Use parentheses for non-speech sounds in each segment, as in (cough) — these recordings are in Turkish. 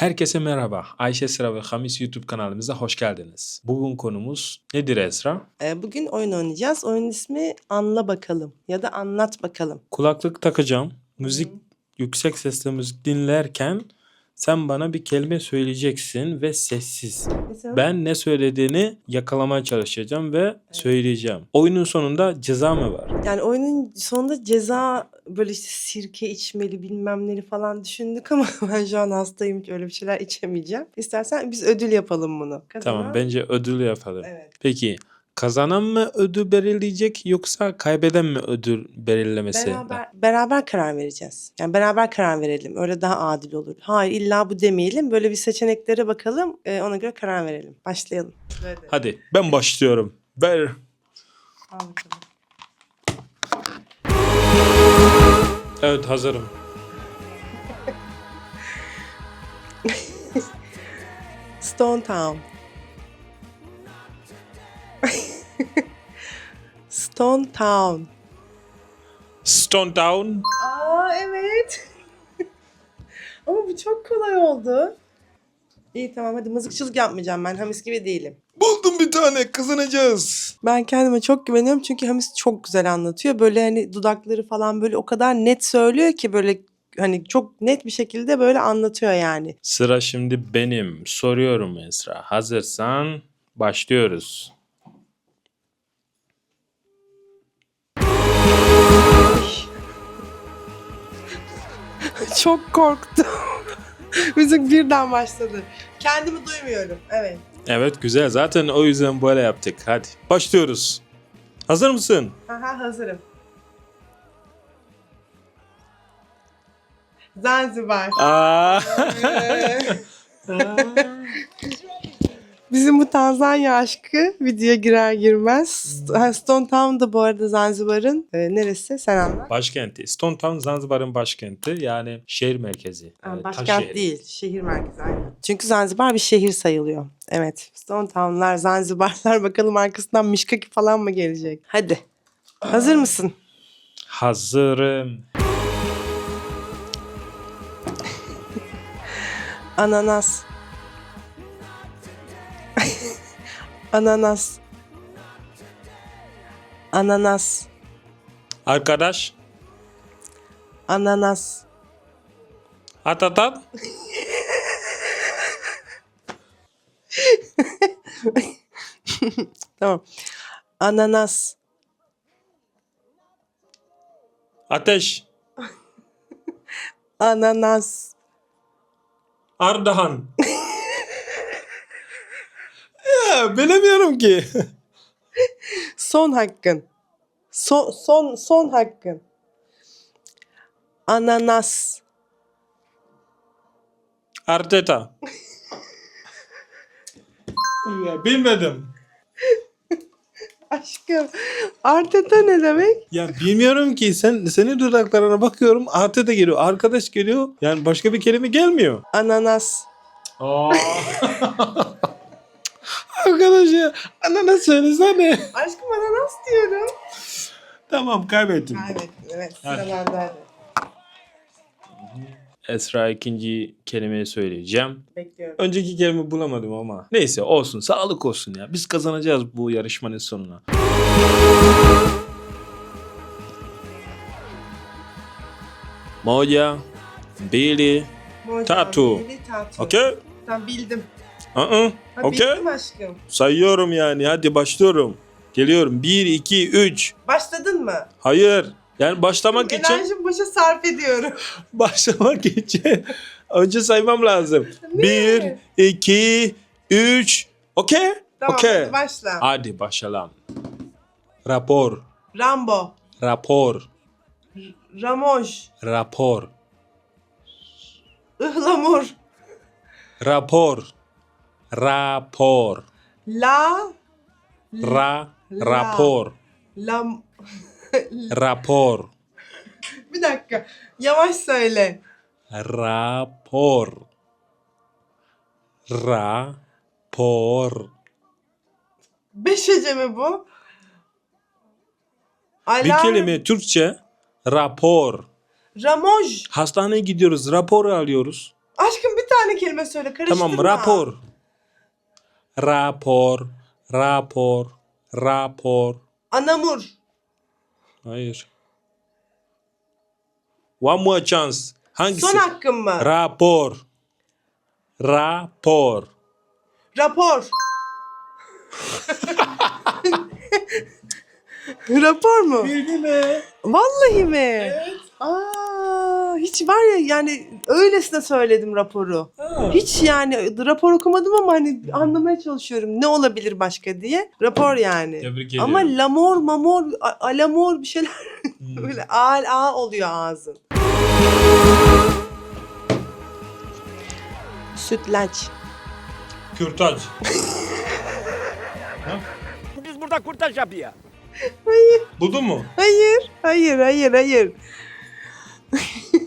Herkese merhaba. Ayşe Sıra ve Hamis YouTube kanalımıza hoş geldiniz. Bugün konumuz nedir Esra? Ee, Bugün oyun oynayacağız. Oyun ismi Anla Bakalım ya da Anlat Bakalım. Kulaklık takacağım. Müzik yüksek sesle müzik dinlerken sen bana bir kelime söyleyeceksin ve sessiz. Mesela Ben ne söylediğini yakalamaya çalışacağım ve söyleyeceğim. Oyunun sonunda ceza mı var? yani oyunun sonunda ceza böyle işte sirke içmeli bilmem neleri falan düşündük ama (laughs) ben şu an hastayım öyle bir şeyler içemeyeceğim. İstersen biz ödül yapalım bunu. Kazanan- Tamam bence ödül yapalım. Evet. Peki kazanan mı ödül belirleyecek yoksa kaybeden mi ödül belirlemesi? Beraber, beraber karar vereceğiz. Yani beraber karar verelim. Öyle daha adil olur. Hayır illa bu demeyelim. Böyle bir seçeneklere bakalım. Ee, ona göre karar verelim. Başlayalım. Hadi ben başlıyorum. Ver. Evet hazırım. (laughs) Stone Town. Stone Town. Stone Town. Aa evet. (laughs) Ama bu çok kolay oldu. İyi tamam hadi mızıkçılık yapmayacağım ben Hamis gibi değilim. Buldum bir tane kazanacağız. Ben kendime çok güveniyorum çünkü Hamis çok güzel anlatıyor. Böyle hani dudakları falan böyle o kadar net söylüyor ki böyle hani çok net bir şekilde böyle anlatıyor yani. Sıra şimdi benim. Soruyorum Esra. Hazırsan başlıyoruz. (laughs) çok korktum. (laughs) Müzik birden başladı. Kendimi duymuyorum. Evet. Evet güzel. Zaten o yüzden böyle yaptık. Hadi başlıyoruz. Hazır mısın? Aha hazırım. Zanzibar. Aa. (laughs) Bizim bu Tanzanya aşkı videoya girer girmez. Ha, Stone Town da bu arada Zanzibar'ın e, neresi? Sen anlat. başkenti. Stone Town Zanzibar'ın başkenti. Yani şehir merkezi. Ha, Yani başkent şehri. değil, şehir merkezi aynen. Çünkü Zanzibar bir şehir sayılıyor. Evet. Stone Town'lar, Zanzibar'lar bakalım arkasından Mişkaki falan mı gelecek? Hadi. Hazır mısın? Hazırım. Ananas. Ananas. Ananas. Arkadaş. Ananas. Atatat. (laughs) Tamam. Ananas. Ateş. Ananas. Ardahan. (laughs) ya bilemiyorum ki. Son hakkın. Son son son hakkın. Ananas. Arteta. ya bilmedim. Aşkım. Arteta ne demek? Ya bilmiyorum ki sen senin dudaklarına bakıyorum Arteta geliyor arkadaş geliyor yani başka bir kelime gelmiyor. Ananas. (laughs) arkadaş ya ananas söylesene. Aşkım ananas diyorum. tamam kaybettim. Kaybettin evet. Hadi. Esra ikinci kelimeyi söyleyeceğim. Bekliyorum. Önceki kelime bulamadım ama. Neyse olsun sağlık olsun ya. Biz kazanacağız bu yarışmanın sonuna. Moja, mbili, Moja, Tatu. bili, tatu. okey? Tamam bildim. Uh-uh. Ha, Okey. Aşkım. Sayıyorum yani hadi başlıyorum. Geliyorum. 1, 2, 3. Başladın mı? Hayır. Yani başlamak için Enerjimi boşa sarf ediyorum. (laughs) başlamak için önce saymam lazım. Niye? 1, 2, 3. Okey? Tamam Okey. hadi başla. Hadi başlayalım. Rapor, Rambo. rapor, Ramoj. rapor, Ihlamur. rapor, rapor, La. ra, La. rapor, Lam. (laughs) rapor, Bir dakika. Yavaş söyle. rapor, rapor. Beş hece mi bu? Bir Alarm. kelime Türkçe rapor. Ramoj. Hastaneye gidiyoruz, rapor alıyoruz. Aşkım bir tane kelime söyle karıştırma. Tamam rapor. Rapor. Rapor. Rapor. Anamur. Hayır. One more chance. Hangisi? Son hakkım mı? Rapor. Rapor. Rapor. Rapor mu? Bildi mi? Vallahi mi? Aa, hiç var ya yani öylesine söyledim raporu. Hiç yani rapor okumadım ama hani anlamaya çalışıyorum ne olabilir başka diye. Rapor yani. Tebrik Ama lamor, mamor, a- alamor bir şeyler Hmm. (laughs) böyle a a oluyor ağzın. Sütlaç. Kürtaj. (laughs) Biz burada kurtaş yapıyor. Buldun mu? Hayır, hayır, hayır, hayır. (laughs)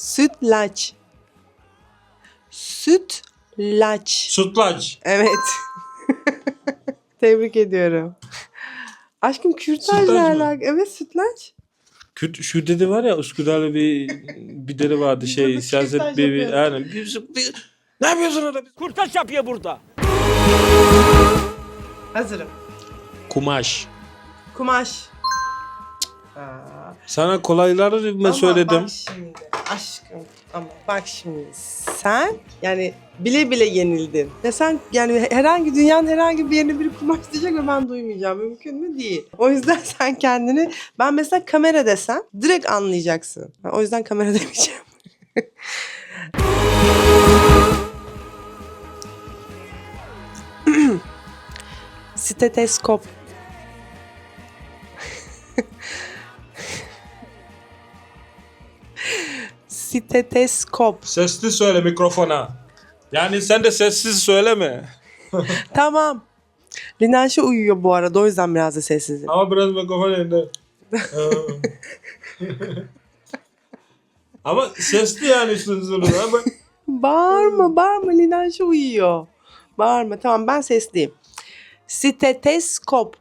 Sütlaç. Sütlaç. Sütlaç. Evet. (laughs) Tebrik ediyorum. Aşkım kürtajla Sütlaç mı? alakalı. Evet sütlaç. Kürt, şu dedi var ya Üsküdar'da bir bir dede vardı şey siyaset bir, bir, yani, bir, bir- ne yapıyorsun orada? Kurtaş yapıyor burada. Hazırım. Kumaş. Kumaş. Aa, Sana kolayları ben ama söyledim. bak şimdi aşkım ama bak şimdi sen yani bile bile yenildin. Ya sen yani herhangi dünyanın herhangi bir yerine biri kumaş diyecek ve ben duymayacağım. Mümkün mü? Değil. O yüzden (laughs) sen kendini ben mesela kamera desem direkt anlayacaksın. Ben O yüzden kamera (laughs) demeyeceğim. (clears throat) Steteskop. Steteskop. Sesli söyle mikrofona. Yani sen de sessiz söyleme. (laughs) Tamam. Linanşe uyuyor bu arada o yüzden biraz da sessizim. Ama biraz mikrofon elinde. (laughs) Ama sesli yani. Ama (laughs) Bağırma bağırma Linanşe uyuyor. Bağırma tamam ben sesliyim. Steteskop.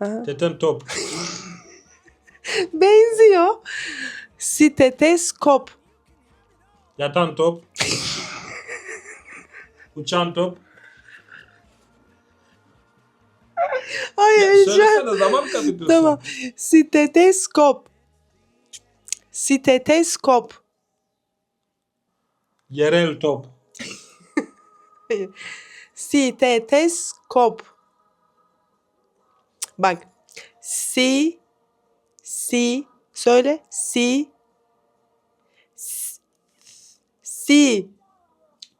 Aha, teten top. (laughs) Benziyor. Steteskop. Yatan top. Uçan top. Ay öleceğim. söylesene zaman kaybediyorsun. Tamam. Steteskop. Steteskop. Yerel top. Steteskop. Bak. Si. Si. Söyle. Si. Si.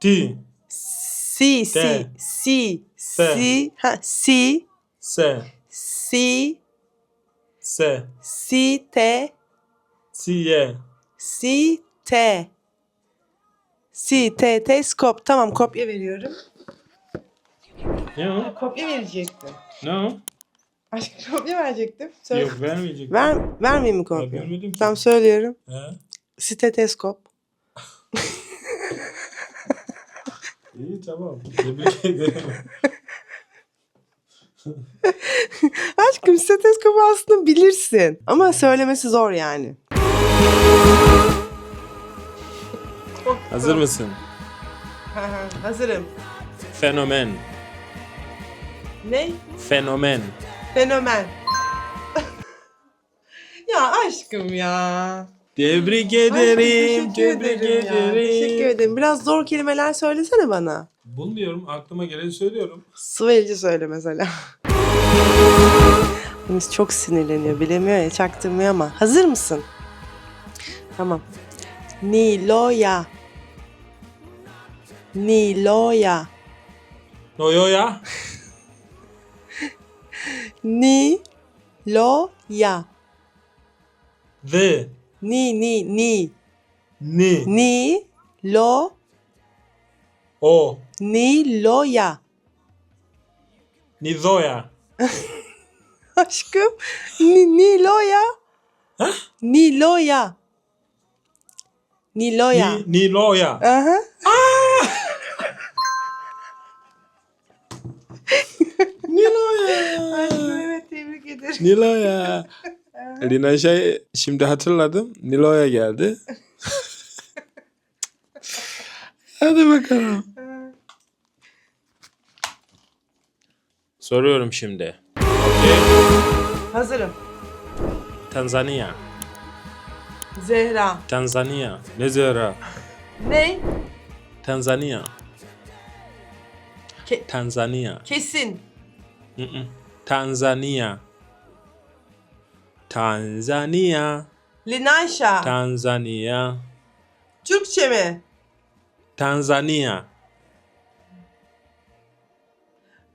T. Si. Si. Si. Si. Ha. Si. S. Si. S. Si. Te. Si. Y. Si. Te. Si. Te. Teskop. Tamam kopya veriyorum. Ne o? Kopya verecektim. Ne o? Aşkım (laughs) kopya verecektim. Söyle. Yok vermeyecek. Ver, vermeyeyim mi Ben kopya? vermedim ki. Tamam söylüyorum. He? Steteskop. (laughs) İyi tamam. Tebrik ederim. (laughs) Aşkım stetoskopu aslında bilirsin. Ama söylemesi zor yani. Hazır mısın? Hazırım. Fenomen. Ne? Fenomen. Fenomen. (laughs) ya aşkım ya. Tebrik ederim. teşekkür Tebrik ederim ya. Teşekkür ederim. Biraz zor kelimeler söylesene bana. Bulmuyorum. Aklıma geleni söylüyorum. Sıvelici söyle mesela. (laughs) Deniz çok sinirleniyor. Bilemiyor ya çaktırmıyor ama. Hazır mısın? Tamam. Niloya. Niloya. Noyoya. Niloya. The. Ni ni ni. Ni. Ni lo O. Niloya. Nizoya. (laughs) Aşkım. Ni, Niloya. Hah? Niloya. Niloya. Ni, Niloya. Aha. Niloya. Aşkım evet tebrik ederim. Niloya. Lina şey şimdi hatırladım. Nilo'ya geldi. Hadi bakalım. Soruyorum şimdi. Hazırım. Tanzanya. Zehra. Tanzanya. Ne zara? Ne? Tanzanya. Ke- Tanzanya. kesin. Tanzania. Tanzania. Linayşa. Tanzania. Türkçe mi? Tanzania.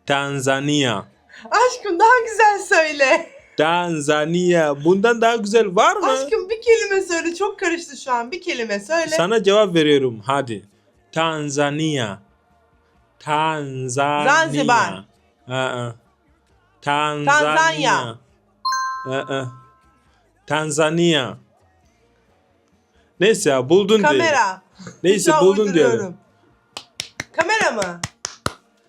Tanzania. Aşkım daha güzel söyle. Tanzania. Bundan daha güzel var mı? Aşkım bir kelime söyle. Çok karıştı şu an. Bir kelime söyle. Sana cevap veriyorum. Hadi. Tanzania. Tanzania. Zanzibar. Aa. Tanzania. Tanzanya. Aa. Tanzania. Neyse ya buldun diye. Kamera. Neyse Şu an buldun uyduruyorum. Kamera mı?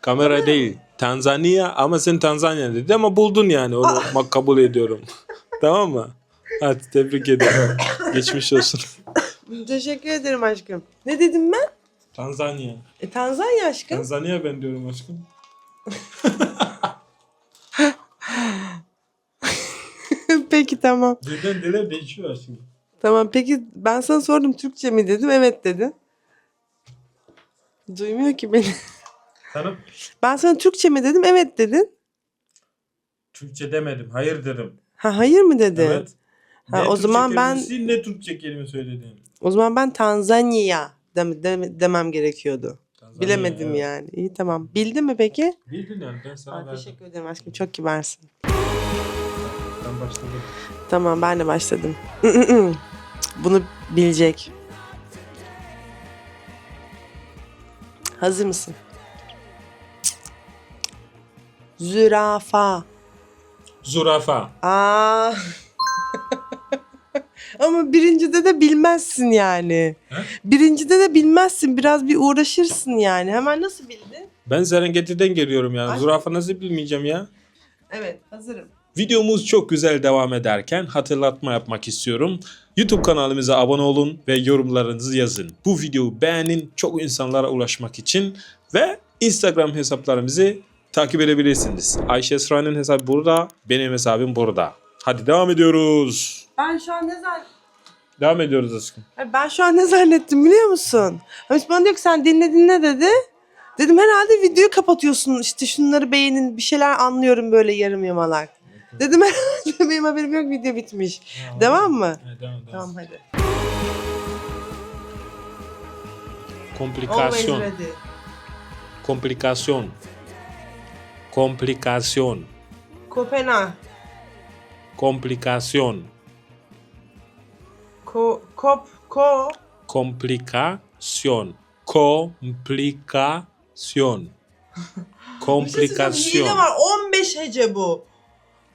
Kamera değil. Tanzania ama sen Tanzanya dedi ama buldun yani onu bak kabul ediyorum. (laughs) tamam mı? Hadi tebrik ederim. Geçmiş olsun. Teşekkür ederim aşkım. Ne dedim ben? Tanzanya. E, Tanzanya aşkım. Tanzanya ben diyorum aşkım. (laughs) Peki (laughs) tamam. Dilden dile değişiyor aşkım. Tamam peki ben sana sordum Türkçe mi dedim. Evet dedin. Duymuyor ki beni. Sana Ben sana Türkçe mi dedim. Evet dedin. Türkçe demedim. Hayır dedim. Ha hayır mı dedin? Evet. Ha, o Türkçe zaman ben- kelimesi, ne Türkçe kelime söyledim. O zaman ben Tanzanya dem- dem- demem gerekiyordu. Tanzanya, Bilemedim evet. yani. İyi tamam. Bildin mi peki? Bildin yani ben sana Aa, verdim. teşekkür ederim aşkım. Çok kibarsın. Ben başladım. Tamam ben de başladım. (laughs) Bunu bilecek. Hazır mısın? Zürafa. Zürafa. Aa. (laughs) Ama birincide de bilmezsin yani. He? Birincide de bilmezsin. Biraz bir uğraşırsın yani. Hemen nasıl bildin? Ben Serengeti'den geliyorum yani. Ay. Zürafa nasıl bilmeyeceğim ya? Evet hazırım. Videomuz çok güzel devam ederken hatırlatma yapmak istiyorum. YouTube kanalımıza abone olun ve yorumlarınızı yazın. Bu videoyu beğenin çok insanlara ulaşmak için ve Instagram hesaplarımızı takip edebilirsiniz. Ayşe Esra'nın hesabı burada, benim hesabım burada. Hadi devam ediyoruz. Ben şu an ne zannettim? Devam ediyoruz aşkım. Ben şu an ne zannettim biliyor musun? Hamis bana diyor ki sen dinle dinle dedi. Dedim herhalde videoyu kapatıyorsun işte şunları beğenin bir şeyler anlıyorum böyle yarım yamalak. (laughs) Dedim herhalde benim haberim yok video bitmiş. Devam mı? Evet, devam, devam. Tamam hadi. Komplikasyon. Komplikasyon. Komplikasyon. Kopenhag. Komplikasyon. Ko, kop, ko. Komplikasyon. Komplikasyon. (laughs) Bir şey Komplikasyon. var 15 hece bu.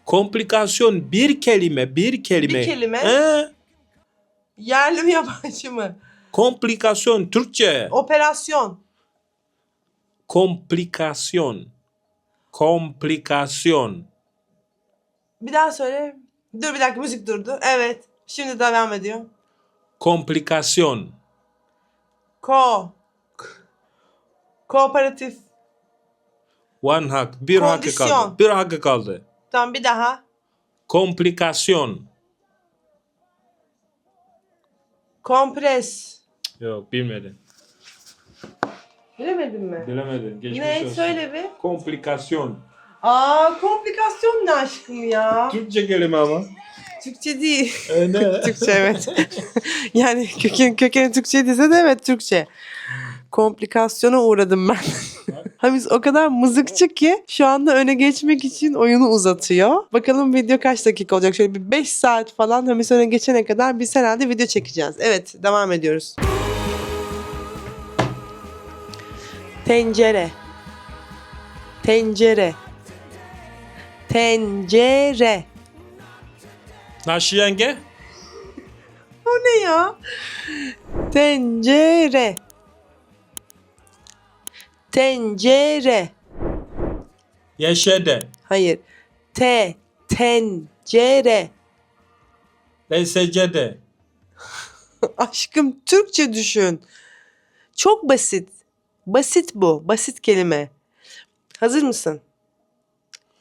Komplikasyon bir kelime, bir kelime. Bir kelime. He? Yerli mi yabancı mı? Komplikasyon Türkçe. Operasyon. Komplikasyon. Komplikasyon. Bir daha söyle. Dur bir dakika müzik durdu. Evet. Şimdi devam ediyor. Komplikasyon. Ko. Kooperatif. One hak. Bir hakkı kaldı. Bir hakkı kaldı. Tamam bir daha. Komplikasyon. Kompres. Yok bilmedin. Bilemedin mi? Bilemedin. Geçmiş ne? olsun. Söyle bir. Komplikasyon. Aa komplikasyon ne aşkım ya? Türkçe kelime ama. Türkçe değil. E, ne? (laughs) Türkçe evet. (laughs) yani köken, kökeni Türkçe değilse de evet Türkçe. Komplikasyona uğradım ben. (laughs) Hamis o kadar mızıkçı ki şu anda öne geçmek için oyunu uzatıyor. Bakalım video kaç dakika olacak? Şöyle bir 5 saat falan Hamis öne geçene kadar biz herhalde video çekeceğiz. Evet devam ediyoruz. Tencere. Tencere. Tencere. Naşi yenge. O ne ya? Tencere. Tencere. Yeşede. Hayır. Te tencere. PSC'de. (laughs) Aşkım Türkçe düşün. Çok basit. Basit bu. Basit kelime. Hazır mısın?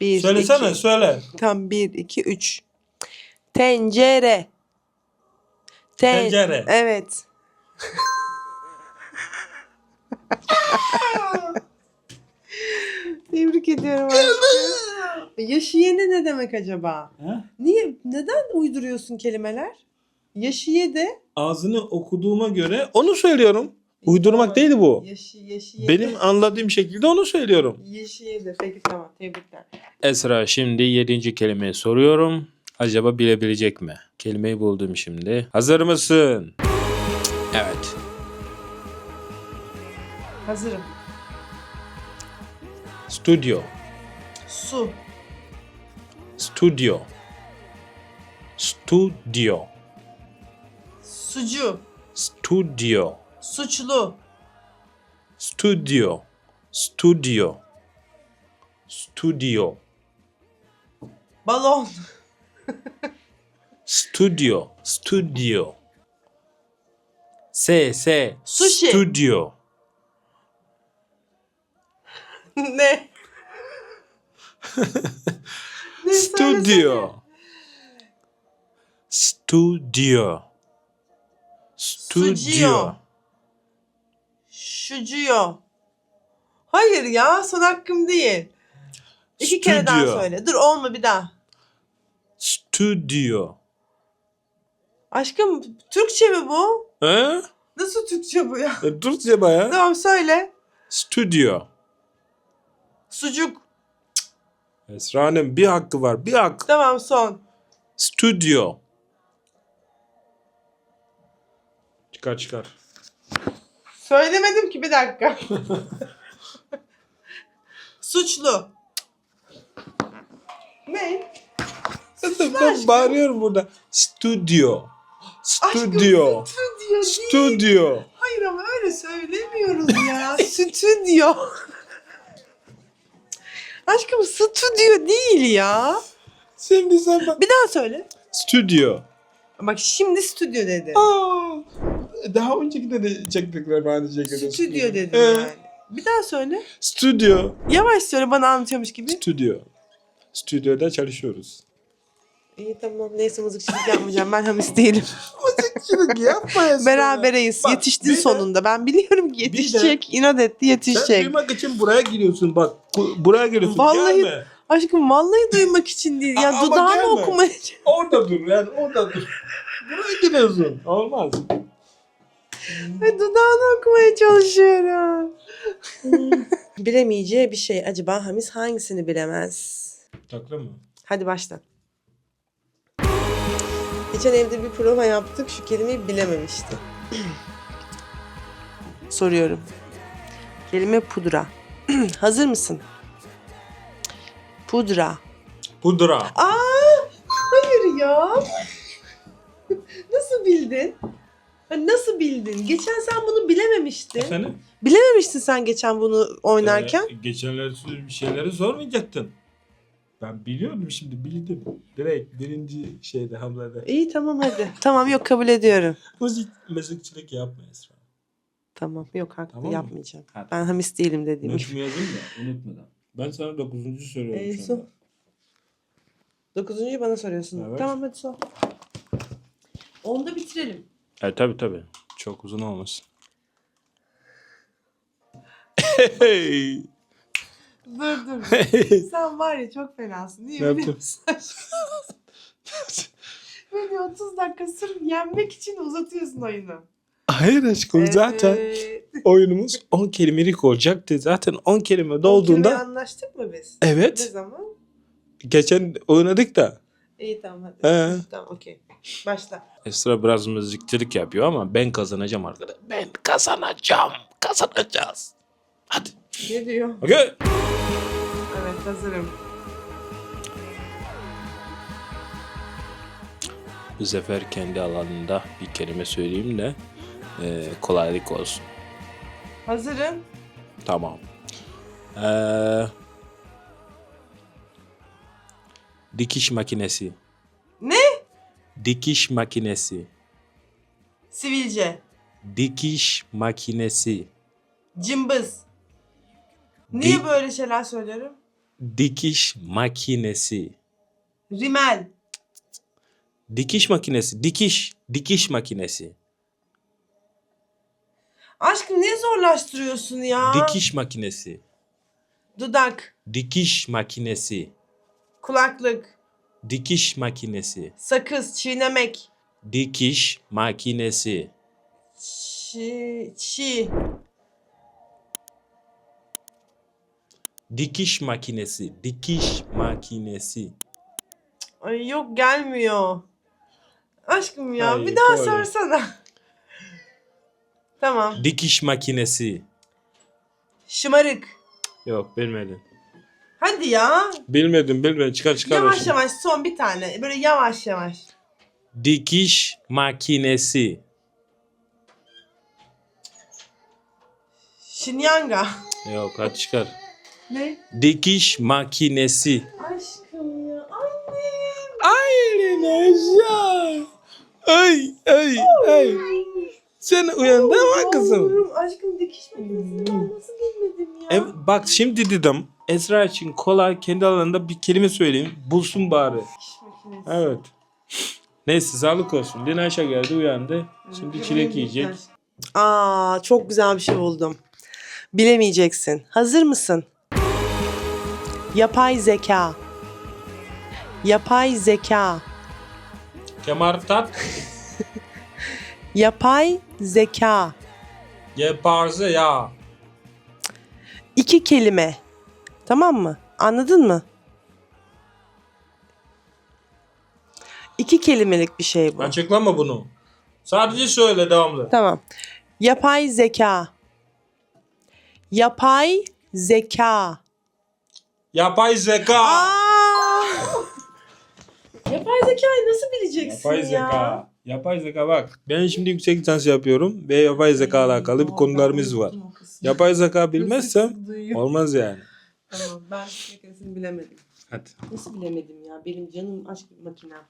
Bir, Söylesene iki. söyle. Tam bir, iki, üç. Tencere. Ten- Tencere. Evet. (laughs) Tebrik ediyorum aşkım. Yaşiyene ne demek acaba? Ha? Niye? Neden uyduruyorsun kelimeler? Yaşiye de. Ağzını okuduğuma göre onu söylüyorum. Uydurmak değil bu. Yaşı, yaşiye Benim anladığım şekilde onu söylüyorum. Yaşiye de. Peki tamam. Tebrikler. Esra şimdi yedinci kelimeyi soruyorum. Acaba bilebilecek mi? Kelimeyi buldum şimdi. Hazır mısın? Evet. Hazırım. Stüdyo. Su. Stüdyo. Stüdyo. Sucu. Stüdyo. Suçlu. Stüdyo. Stüdyo. Stüdyo. Balon. Stüdyo. Stüdyo. S S. Sushi. Stüdyo. (laughs) ne? (laughs) ne. Stüdyo. Stüdyo. Sucuyo. Şucuyo. Hayır ya son hakkım değil. İki kere daha söyle. Dur olma bir daha. Stüdyo. Aşkım Türkçe mi bu? He? Nasıl Türkçe bu ya? E, Türkçe baya. Tamam söyle. Stüdyo. Sucuk. Esra'nın bir hakkı var. Bir hak. Tamam son. Stüdyo. Çıkar çıkar. Söylemedim ki bir dakika. (laughs) Suçlu. Ne? Ben bağırıyorum burada. Stüdyo. Stüdyo. Aşkım stüdyo değil. Stüdyo. Hayır ama öyle söylemiyoruz ya. (laughs) stüdyo. Aşkım stüdyo değil ya. Şimdi sen bak. Bir daha söyle. Stüdyo. Bak şimdi stüdyo dedi. Aa, daha önceki de çektikler aynı şekilde. Stüdyo dedi Ee, yani. Bir daha söyle. Stüdyo. Yavaş söyle bana anlatıyormuş gibi. Stüdyo. Stüdyoda çalışıyoruz. İyi tamam neyse mızıkçılık yapmayacağım. Ben hamis değilim. (laughs) Mızıkçılık yapma Esra. Berabereyiz. Bak, Yetiştin bir de- sonunda. Ben biliyorum ki Bir de- yetişecek. İnat etti Sen yetişecek. duymak için buraya giriyorsun bak. bu- Buraya giriyorsun. Vallahi- Gelme. Aşkım vallahi duymak için değil. Ya A- (laughs) ama dudağını gelme. okumaya (laughs) Orada dur yani orada dur. buraya giriyorsun. Olmaz. Ay, Dudağını okumaya çalışıyorum. (laughs) Bilemeyeceği bir şey. Acaba Hamis hangisini bilemez? Takla mı? Hadi başla. Geçen evde bir prova yaptık. Şu kelimeyi bilememişti. (clears throat) Soruyorum. Kelime pudra. (clears throat) Hazır mısın? Pudra. Pudra. Aa, hayır ya. Nasıl bildin? Nasıl bildin? Geçen sen bunu bilememiştin. Efendim? Bilememiştin sen geçen bunu oynarken. Ee, geçenler bir şeyleri sormayacaktın. Ben biliyordum şimdi bildim. Direkt birinci şeyde hamlede. İyi tamam hadi. tamam yok kabul ediyorum. (laughs) Müzik, müzikçilik yapma Esra. Tamam yok haklı Tamam mı? yapmayacağım. Hadi. Ben hamis değilim dediğim gibi. Unutmayalım da unutmadan. Ben sana dokuzuncu soruyorum Ee, şu sor. anda. Dokuzuncuyu bana soruyorsun. Evet. Tamam hadi sor. Onda bitirelim. E tabi tabi. Çok uzun olmasın. (laughs) Dur dur. (laughs) Sen var ya çok fenasın. Niye Ne biliyor musun? Beni 30 dakika sırf yenmek için uzatıyorsun oyunu. Hayır aşkım zaten Evet. oyunumuz 10 kelimelik olacaktı. Zaten 10 kelime On dolduğunda anlaştık mı biz? Ne evet zaman? geçen oynadık da. İyi tamam hadi. He. Tamam okey. Başla. Esra biraz müzikçilik yapıyor ama ben kazanacağım arkadaş. Ben kazanacağım. Kazanacağız. Hadi. Ne diyor? Okey. Evet hazırım. Bu sefer kendi alanında bir kelime söyleyeyim de e, kolaylık olsun. Hazırım. Tamam. Ee, dikiş makinesi. Ne? Dikiş makinesi. Sivilce. Dikiş makinesi. Cımbız. Niye Di- böyle şeyler söylüyorum? Dikiş makinesi. Rimel. Dikiş makinesi. Dikiş. Dikiş makinesi. Aşkım niye zorlaştırıyorsun ya? Dikiş makinesi. Dudak. Dikiş makinesi. Kulaklık. Dikiş makinesi. Sakız. Çiğnemek. Dikiş makinesi. Çi. Çi. Dikiş makinesi. Dikiş makinesi. Ay yok gelmiyor. Aşkım ya Ay, bir daha böyle. sorsana. tamam. Dikiş makinesi. Şımarık. Yok bilmedin. Hadi ya. Bilmedim bilmedim. Çıkar çıkar. yavaş şimdi. yavaş son bir tane. Böyle yavaş yavaş. Dikiş makinesi. Şinyanga. Yok hadi çıkar. Ne? Dikiş makinesi. Aşkım ya. Annem. Ay Linaşa. Ay ay ay. Sen uyandın mı kızım? Aşkım dikiş makinesi. Nasıl bilmedim ya? E, bak şimdi dedim. Esra için kolay kendi alanında bir kelime söyleyeyim. Bulsun bari. Dikiş makinesi. Evet. Neyse sağlık olsun. Linaşa geldi uyandı. Şimdi çilek yiyecek. Aa çok güzel bir şey buldum. Bilemeyeceksin. Hazır mısın? Yapay zeka. Yapay zeka. Kemar tat. Yapay zeka. Yaparsa ya. İki kelime. Tamam mı? Anladın mı? İki kelimelik bir şey bu. Açıklama bunu. Sadece söyle devamlı. Tamam. Yapay zeka. Yapay zeka. Yapay zeka. Aa! Yapay zekayı nasıl bileceksin Yapay ya? zeka. Yapay zeka bak. Ben şimdi yüksek lisans yapıyorum ve yapay zeka alakalı bir konularımız var. Yapay zeka bilmezsem olmaz yani. Tamam ben şakasını bilemedim. Hadi. Nasıl bilemedim ya? Benim canım aşk makinem.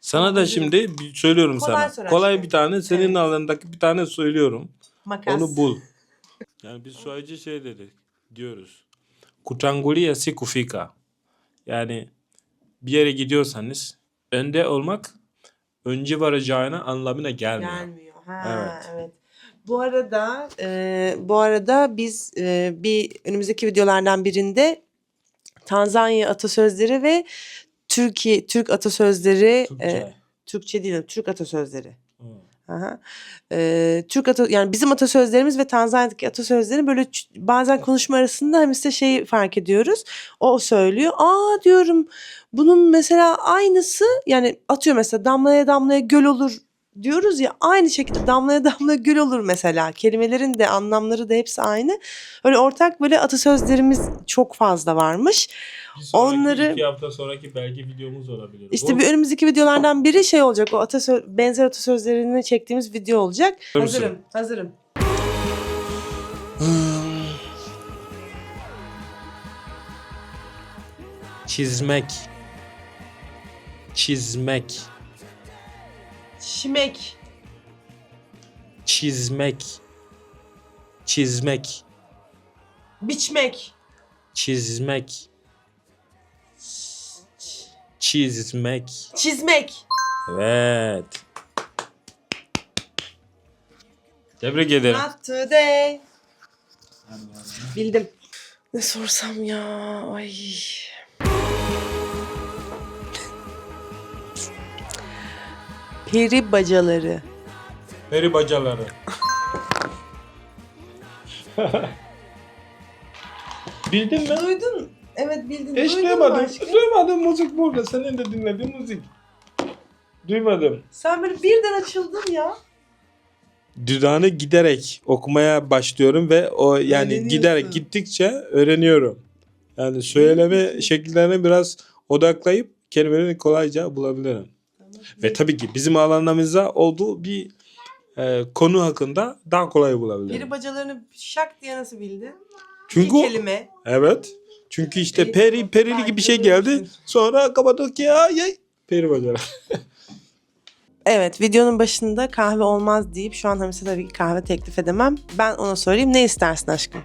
Sana da şimdi bir söylüyorum Kolay sana. sor Kolay bir tane senin Evet. alanındaki bir tane söylüyorum. Makas. Onu bul. (laughs) Yani biz sadece şey dedik diyoruz. Kutangulia si kufika. Yani bir yere gidiyorsanız önde olmak önce varacağına anlamına gelmiyor. Gelmiyor. Ha, Evet. evet. Bu arada e, bu arada biz e, bir önümüzdeki videolardan birinde Tanzanya atasözleri ve Türkiye Türk atasözleri Türkçe. e, Türkçe değil Türk atasözleri. Türk ata yani bizim atasözlerimiz ve Tanzanya'daki atasözleri böyle bazen konuşma arasında hem işte şeyi fark ediyoruz. O söylüyor. Aa diyorum bunun mesela aynısı yani atıyor mesela damlaya damlaya göl olur diyoruz ya aynı şekilde damlaya damlaya göl olur mesela. Kelimelerin de anlamları da hepsi aynı. Öyle ortak böyle atasözlerimiz çok fazla varmış. Bir sonraki Onları- iki hafta sonraki belki videomuz olabilir. İşte Bu- bir önümüzdeki videolardan biri şey olacak. O atasö- benzer atasözlerini çektiğimiz video olacak. Hazır mısın? Hazırım. Hazırım. Çizmek. Çizmek. Şimek. Çizmek. Çizmek. Biçmek. Çizmek. Çizmek. Çizmek. Evet. Tebrik ederim. Not today. Bildim. Ne sorsam ya? Ay. Peri bacaları. Peri bacaları. (laughs) Bildin mi? Duydun. Evet bildin. Hiç Duydun mu duymadım. aşkım? Duymadım müzik burada. Senin de dinlediğin müzik. Duymadım. Sen böyle birden açıldın ya. Dudağını giderek okumaya başlıyorum ve o yani Öğreniyorsun. giderek gittikçe öğreniyorum. Yani söyleme şekillerine biraz odaklayıp kelimeleri kolayca bulabilirim. Ve tabii ki bizim alanlarımızda olduğu bir e, konu hakkında daha kolay bulabilirim. Peri bacalarını şak diye nasıl bildin? Çünkü o- kelime. evet. Çünkü işte Peri- peri perili gibi bir şey geldi. Sonra kapadık ya ay ay. Peri bacaları. (laughs) Evet videonun başında kahve olmaz deyip şu an Hamis'e tabii ki kahve teklif edemem. Ben ona söyleyeyim ne istersin aşkım?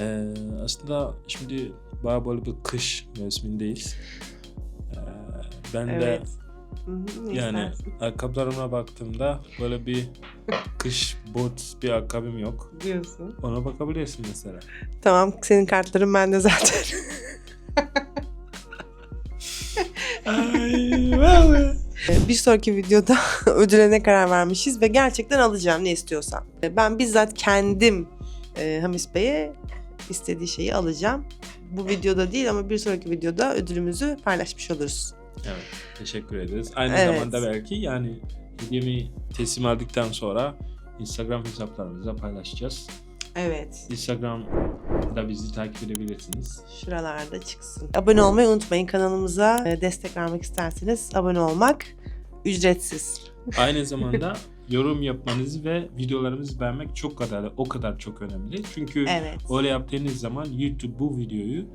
Ee, aslında şimdi bayağı böyle bir kış mevsimindeyiz. Ee, ben de Evet. Hı hı, ne yani istersin? ayakkabılarıma baktığımda böyle bir (laughs) kış bot bir ayakkabım yok. diyorsun. Ona bakabilirsin mesela. Tamam senin kartların bende zaten. (laughs) Ay, vallahi. bir sonraki videoda (laughs) ödüle ne karar vermişiz ve gerçekten alacağım ne istiyorsam. Ben bizzat kendim e, Hamis Bey'e istediği şeyi alacağım. Bu videoda değil ama bir sonraki videoda ödülümüzü paylaşmış oluruz. Evet, teşekkür ederiz. Aynı Evet. zamanda belki yani hediyemi teslim aldıktan sonra Instagram hesaplarımıza paylaşacağız. Evet. Instagram'da bizi takip edebilirsiniz. Şuralarda çıksın. Abone olmayı unutmayın. Kanalımıza e, destek vermek isterseniz abone olmak ücretsiz. Aynı (laughs) zamanda yorum yapmanız ve videolarımızı beğenmek çok kadar o kadar çok önemli. Çünkü Evet. öyle yaptığınız zaman YouTube bu videoyu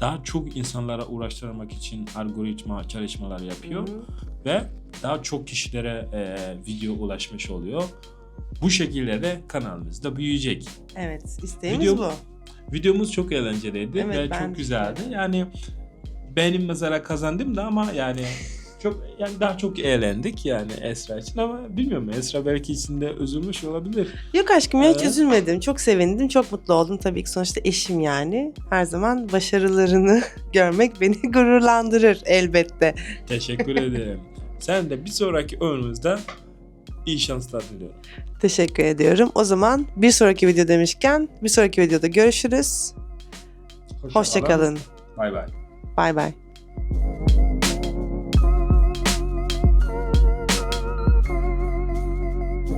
daha çok insanlara uğraştırmak için algoritma çalışmalar yapıyor Hı hı. ve daha çok kişilere e, video ulaşmış oluyor. Bu şekilde de kanalımız da büyüyecek. Evet. isteğimiz Video- bu. Videomuz çok eğlenceliydi Evet, ve çok güzeldi. Yani benim mesela kazandım da ama yani (laughs) çok yani daha çok eğlendik yani Esra için ama bilmiyorum Esra belki içinde üzülmüş olabilir. Yok aşkım ya hiç Evet. üzülmedim. Çok sevindim. Çok mutlu oldum. Tabii ki sonuçta eşim yani. Her zaman başarılarını (laughs) görmek beni (laughs) gururlandırır elbette. Teşekkür (laughs) ederim. Sen de bir sonraki oyunumuzda iyi şanslar diliyorum. Teşekkür ediyorum. O zaman bir sonraki video demişken bir sonraki videoda görüşürüz. Hoşçakalın. Bay bay. Bay bay.